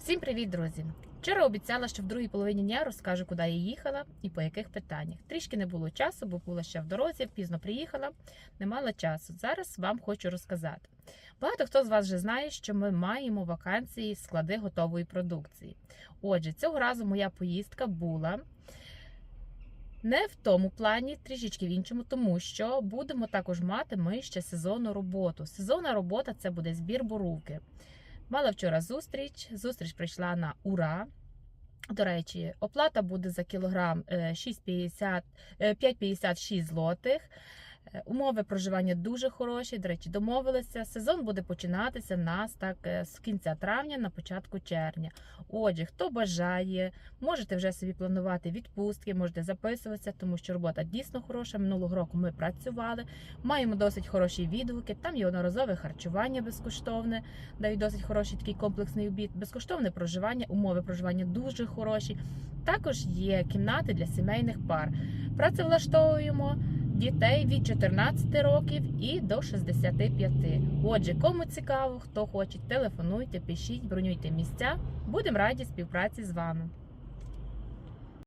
Всім привіт, друзі! Вчора обіцяла, що в другій половині дня розкажу, куди я їхала і по яких питаннях. Трішки не було часу, бо була ще в дорозі, пізно приїхала, не мала часу. Зараз вам хочу розказати. Багато хто з вас вже знає, що ми маємо вакансії склади готової продукції. Отже, цього разу моя поїздка була. Не в тому плані, трішечки в іншому, тому що будемо також мати ми ще сезонну роботу. Сезонна робота це буде збір борувки. Мала вчора зустріч. Зустріч прийшла на ура. До речі, оплата буде за кілограм е, 6,50, е, 5,56 злотих. Е, Умови проживання дуже хороші. До речі, домовилися. Сезон буде починатися нас так е, з кінця травня на початку червня. Отже, хто бажає, можете вже собі планувати відпустки, можете записуватися, тому що робота дійсно хороша. Минулого року ми працювали. Маємо досить хороші відгуки. Там є одноразове харчування безкоштовне, дають досить хороший такий комплексний обід, безкоштовне проживання, умови проживання дуже хороші. Також є кімнати для сімейних пар. Працевлаштовуємо дітей від 14 років і до 65. Отже, кому цікаво, хто хоче, телефонуйте, пишіть, бронюйте місця. Будемо раді співпраці з вами.